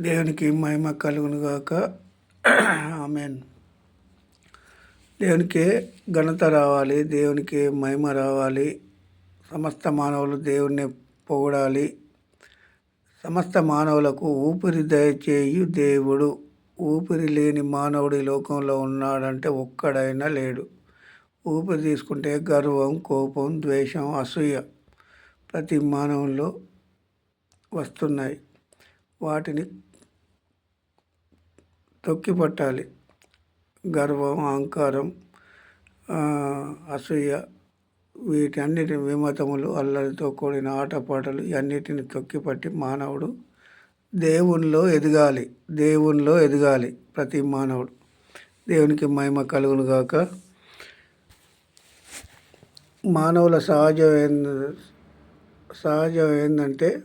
దేవునికి మహిమ కలుగునుగాక ఆమెన్. దేవునికి ఘనత రావాలి దేవునికి మహిమ రావాలి. సమస్త మానవులు దేవుణ్ణి పొగడాలి. సమస్త మానవులకు ఊపిరి దయచేయు దేవుడు. ఊపిరి లేని మానవుడు ఈ లోకంలో ఉన్నాడంటే ఒక్కడైనా లేడు. ఊపిరి తీసుకుంటే గర్వం కోపం ద్వేషం అసూయ ప్రతి మానవుల్లో వస్తున్నాయి. వాటిని తొక్కి పట్టాలి. గర్వం అహంకారం అసూయ వీటన్నిటి విమతములు అల్లరితో కూడిన ఆటపాటలు ఇవన్నిటిని తొక్కిపట్టి మానవుడు దేవునిలో ఎదగాలి. దేవునిలో ఎదగాలి ప్రతి మానవుడు. దేవునికి మహిమ కలుగును గాక. మానవుల సహజం ఏంద సహజం ఏంటంటే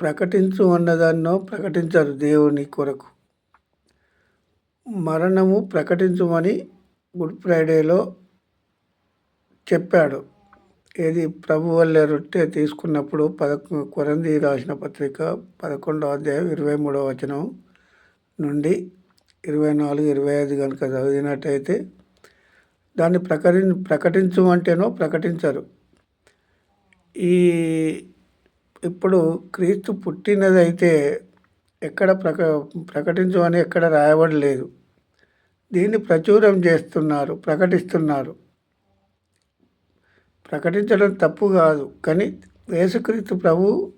ప్రకటించు అన్నదాన్నో ప్రకటించరు దేవుని కొరకు. మరణము ప్రకటించమని గుడ్ ఫ్రైడేలో చెప్పాడు. ఏది ప్రభు వల్ల రొట్టె తీసుకున్నప్పుడు పదకొ కొరంది రాసిన పత్రిక పదకొండో అధ్యాయం ఇరవై మూడవ వచనం నుండి ఇరవై నాలుగు ఇరవై ఐదు కనుక చదివినట్టయితే దాన్ని ప్రకటి ప్రకటించమంటేనో ప్రకటించరు. ఈ ఇప్పుడు క్రీస్తు పుట్టినదైతే ఎక్కడ ప్రక ప్రకటించమని ఎక్కడ రాయబడలేదు. దీన్ని ప్రచురం చేస్తున్నారు ప్రకటిస్తున్నారు. ప్రకటించడం తప్పు కాదు కానీ యేసుక్రీస్తు ప్రభు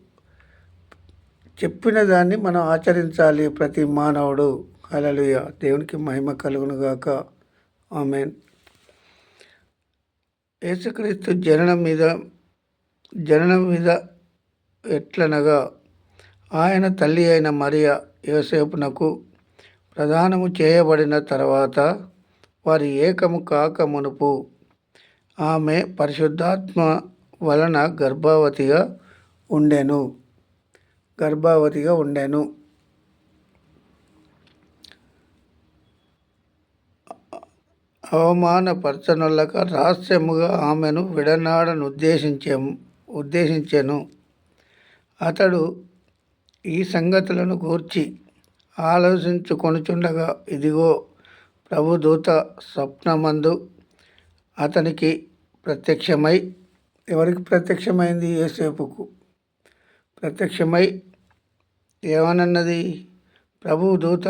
చెప్పిన దాన్ని మనం ఆచరించాలి ప్రతి మానవుడు. అలలుయ దేవునికి మహిమ కలుగును గాక. ఆమెన్. యేసుక్రీస్తు జననం మీద జననం మీద ఎట్లనగా ఆయన తల్లి అయిన మరియ యోసేపునకు ప్రదానము చేయబడిన తర్వాత వారి ఏకము కాక మునుపు ఆమె పరిశుద్ధాత్మ వలన గర్భవతిగా ఉండెను. గర్భవతిగా ఉండెను. అవమానపరచనులక రహస్యముగా ఆమెను విడనాడను ఉద్దేశించే ఉద్దేశించెను. అతడు ఈ సంగతులను గూర్చి ఆలోచించుకొనుచుండగా ఇదిగో ప్రభుదూత స్వప్నమందు అతనికి ప్రత్యక్షమై ఎవరికి ప్రత్యక్షమైంది? ఏసేపుకు ప్రత్యక్షమై ఏమనన్నది? ప్రభు దూత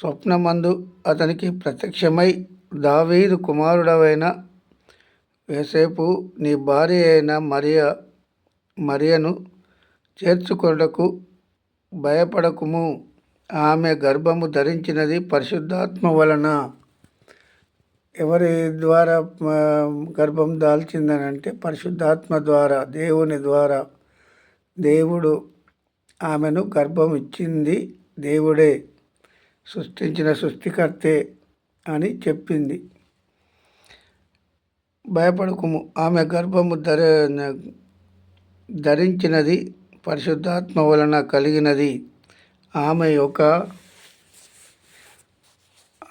స్వప్నమందు అతనికి ప్రత్యక్షమై దావీదు కుమారుడవైన వేసేపు నీ భార్య అయిన మరియ మరియను చేర్చుకొనుటకు భయపడకుము. ఆమె గర్భము ధరించినది పరిశుద్ధాత్మ వలన. ఎవరి ద్వారా గర్భం దాల్చిందని అంటే పరిశుద్ధాత్మ ద్వారా దేవుని ద్వారా. దేవుడు ఆమెను గర్భం ఇచ్చింది దేవుడే. సృష్టించిన సృష్టికర్తే అని చెప్పింది. భయపడకుము. ఆమె గర్భము ధర ధరించినది పరిశుద్ధాత్మ వలన కలిగినది. ఆమె యొక్క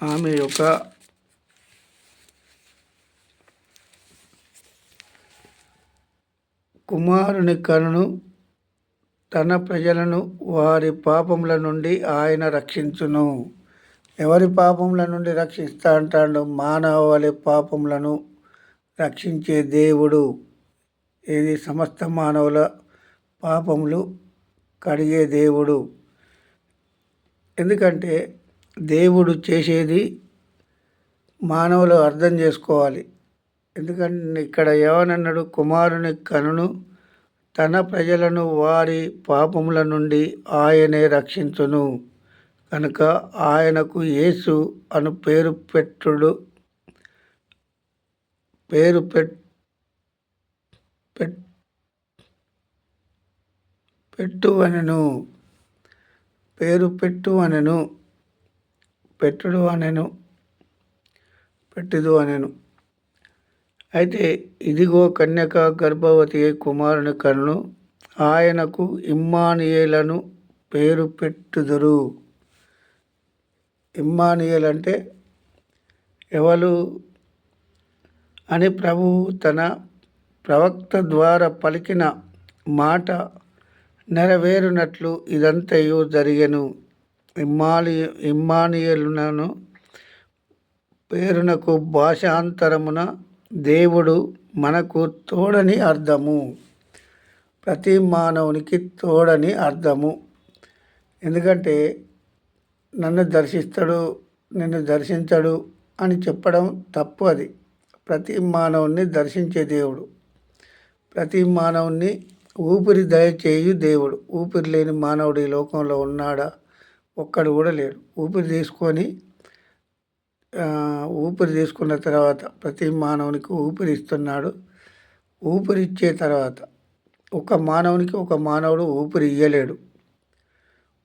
ఆమె యొక్క కుమారుని కనును తన ప్రజలను వారి పాపముల నుండి ఆయన రక్షించును. ఎవరి పాపముల నుండి రక్షిస్తా అంటాడు? మానవాళి పాపములను రక్షించే దేవుడు. ఇది సమస్త మానవుల పాపములు కడిగే దేవుడు. ఎందుకంటే దేవుడు చేసేది మానవులు అర్థం చేసుకోవాలి. ఎందుకంటే ఇక్కడ ఏమనన్నాడు? కుమారుని కనును తన ప్రజలను వారి పాపముల నుండి ఆయనే రక్షించును. కనుక ఆయనకు యేసు అను పేరు పెట్టుడు పేరు పెట్ పెట్ పెట్టు. అనెను పేరు పెట్టు అనెను పెట్టుడు అనెను పెట్టుదు అనెను అయితే ఇదిగో కన్యక గర్భవతి కుమారుని కన్ను ఆయనకు ఇమ్మానియేలను పేరు పెట్టుదురు. ఇమ్మానియల్ అంటే ఎవరు అని ప్రభు తన ప్రవక్త ద్వారా పలికిన మాట నెరవేరునట్లు ఇదంతయు జరిగెను. ఇమ్మాలి ఇమ్మానియలునను పేరునకు భాషాంతరమున దేవుడు మనకు తోడని అర్థము. ప్రతి మానవునికి తోడని అర్థము. ఎందుకంటే నన్ను దర్శిస్తాడు నిన్ను దర్శించడు అని చెప్పడం తప్పు అది. ప్రతి మానవుని దర్శించే దేవుడు. ప్రతి మానవుని ఊపిరి దయచేయు దేవుడు. ఊపిరి లేని మానవుడు ఈ లోకంలో ఉన్నాడా? ఒక్కడు కూడా లేడు. ఊపిరి తీసుకొని ఊపిరి తీసుకున్న తర్వాత ప్రతి మానవునికి ఊపిరి ఇస్తున్నాడు. ఊపిరి ఇచ్చే తర్వాత ఒక మానవునికి ఒక మానవుడు ఊపిరి ఇయ్యలేడు.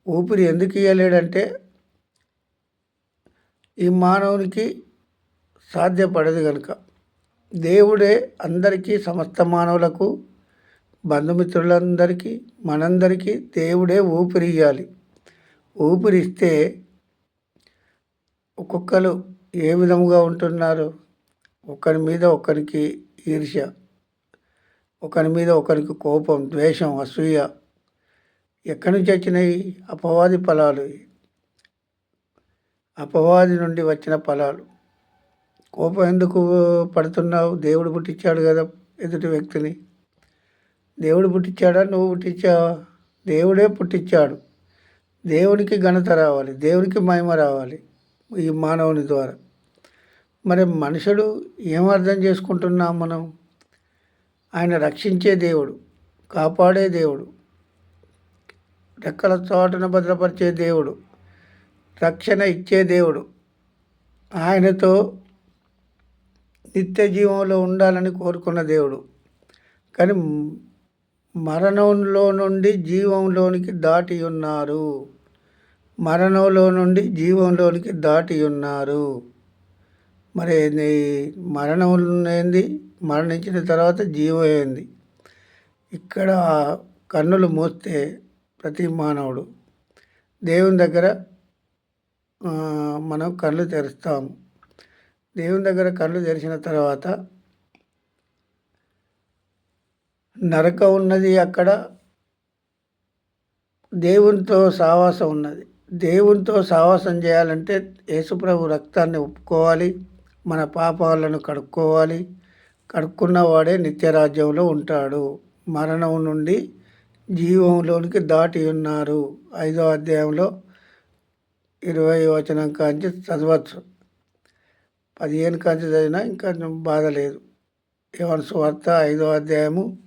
ఊపిరి ఎందుకు ఇయ్యలేడంటే ఈ మానవునికి సాధ్యపడదు కనుక దేవుడే అందరికీ సమస్త మానవులకు బంధుమిత్రులందరికీ మనందరికీ దేవుడే ఊపిరి ఇవ్వాలి ఊపిరిస్తే ఒక్కొక్కరు ఏ విధముగా ఉంటున్నారు? ఒకరి మీద ఒకరికి ఈర్ష్య ఒకరి మీద ఒకరికి కోపం ద్వేషం అసూయ. ఎక్కడి నుంచి వచ్చినాయి? అపవాది ఫలాలు. అపవాది నుండి వచ్చిన ఫలాలు. కోపం ఎందుకు పడుతున్నావు? దేవుడు పుట్టించాడు కదా ఎదుటి వ్యక్తిని. దేవుడు పుట్టించాడా? నువ్వు పుట్టించావా దేవుడే పుట్టించాడు. దేవునికి ఘనత రావాలి. దేవునికి మహిమ రావాలి ఈ మానవుని ద్వారా. మరి మనుషుడు ఏం అర్థం చేసుకుంటున్నాం మనం? ఆయన రక్షించే దేవుడు కాపాడే దేవుడు రెక్కల చోటన భద్రపరిచే దేవుడు రక్షణ ఇచ్చే దేవుడు ఆయనతో నిత్య జీవంలో ఉండాలని కోరుకున్న దేవుడు. కానీ మరణంలో నుండి జీవంలోనికి దాటి ఉన్నారు. మరణంలో నుండి జీవంలోనికి దాటి ఉన్నారు. మరి మరణం ఏంది? మరణించిన తర్వాత జీవం ఏంది? ఇక్కడ కన్నులు మూస్తే ప్రతి మానవుడు దేవుని దగ్గర మనం కళ్ళు తెరుస్తాము. దేవుని దగ్గర కళ్ళు తెరిచిన తర్వాత నరక ఉన్నది అక్కడ. దేవునితో సావాసం ఉన్నది. దేవునితో సావాసం చేయాలంటే యేసుప్రభు రక్తాన్ని ఒప్పుకోవాలి. మన పాపాలను కడుక్కోవాలి. కడుక్కున్న వాడే నిత్యరాజ్యంలో ఉంటాడు. మరణం నుండి జీవంలోనికి దాటి ఉన్నారు. ఐదో అధ్యాయంలో ఇరవై వచనం కాంచి చదవచ్చు. పదిహేను కంచి చదివినా ఇంకా బాధ లేదు. యోన సువార్త ఐదో అధ్యాయము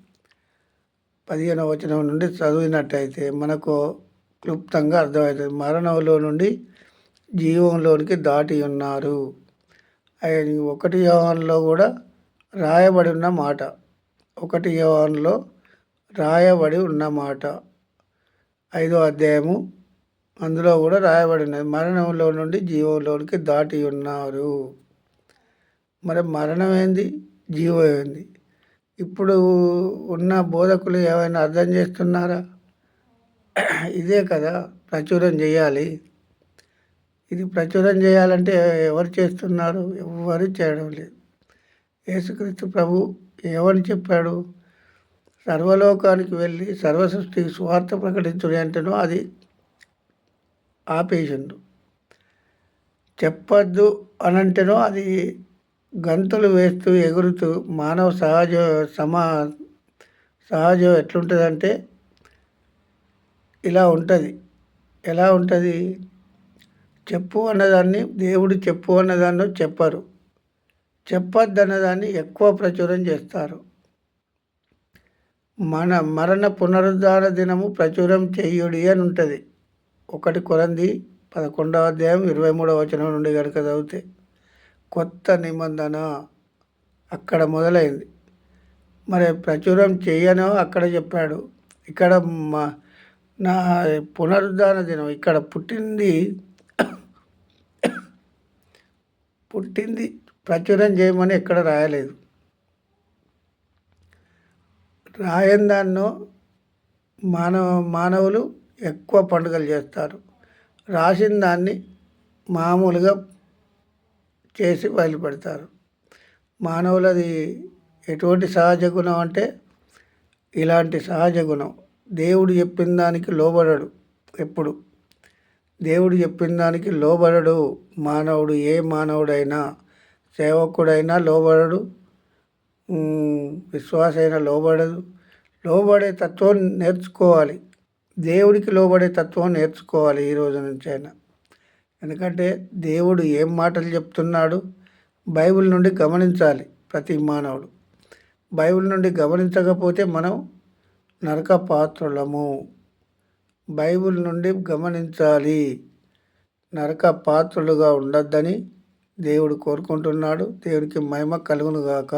పదిహేనవ వచనం నుండి చదివినట్టయితే మనకు క్లుప్తంగా అర్థమవుతుంది. మరణంలో నుండి జీవంలోనికి దాటి ఉన్నారు. ఆయన ఒకటి యోహాన్లో కూడా రాయబడి ఉన్న మాట. ఒకటి యోహాన్లో రాయబడి ఉన్న మాట. ఐదో అధ్యాయము అందులో కూడా రాయబడి ఉన్నది. మరణంలో నుండి జీవంలోనికి దాటి ఉన్నారు. మరి మరణం ఏంది జీవం ఏంది ఇప్పుడు ఉన్న బోధకులు ఏమైనా అర్థం చేస్తున్నారా? ఇదే కదా ప్రచురం చేయాలి. ఇది ప్రచురం చేయాలంటే ఎవరు చేస్తున్నారు? ఎవరు చేయడం లేదు. యేసుక్రీస్తు ప్రభు ఏమని చెప్పాడు? సర్వలోకానికి వెళ్ళి సర్వసృష్టికి స్వార్థ ప్రకటించుడు అంటేనో అది ఆపేసిండు. చెప్పద్దు అనంటేనో అది గంతులు వేస్తూ ఎగురుతూ మానవ సహజ సమా సహజం ఎట్లుంటుందంటే ఇలా ఉంటుంది. ఎలా ఉంటుంది? చెప్పు అన్నదాన్ని దేవుడు చెప్పు అన్నదాన్ని చెప్పరు. చెప్పద్దు అన్నదాన్ని ఎక్కువ ప్రచురం చేస్తారు. మన మరణ పునరుద్ధార దినము ప్రచురం చెయ్యుడి అని ఉంటుంది. ఒకటి కొరంది పదకొండవ అధ్యాయం ఇరవై మూడవ వచనం నుండి కనుక చదివితే కొత్త నిబంధన అక్కడ మొదలైంది. మరి ప్రచురం చేయను అక్కడ చెప్పాడు. ఇక్కడ మా నా పునరుద్ధాన దినం ఇక్కడ పుట్టింది పుట్టింది ప్రచురం చేయమని ఎక్కడ రాయలేదు. రాయని దాన్నో మానవ మానవులు ఎక్కువ పండుగలు చేస్తారు. రాసిన దాన్ని మామూలుగా చేసి బయలుపెడతారు. మానవులది ఎటువంటి సహజ గుణం అంటే ఇలాంటి సహజ గుణం. దేవుడు చెప్పిన దానికి లోబడడు ఎప్పుడు. దేవుడు చెప్పిన దానికి లోబడడు. మానవుడు ఏ మానవుడైనా సేవకుడైనా లోబడడు. విశ్వాసైనా లోబడదు. లోబడే తత్వం నేర్చుకోవాలి. దేవుడికి లోబడే తత్వం నేర్చుకోవాలి ఈ రోజు నుంచి అయినా ఎందుకంటే దేవుడు ఏం మాటలు చెప్తున్నాడు? బైబిల్ నుండి గమనించాలి ప్రతి మానవుడు. బైబిల్ నుండి గమనించకపోతే మనం నరక పాత్రులము బైబిల్ నుండి గమనించాలి. నరక పాత్రులుగా ఉండొద్దని దేవుడు కోరుకుంటున్నాడు. దేవునికి మహిమ కలుగునుగాక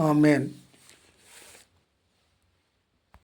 ఆమెన్.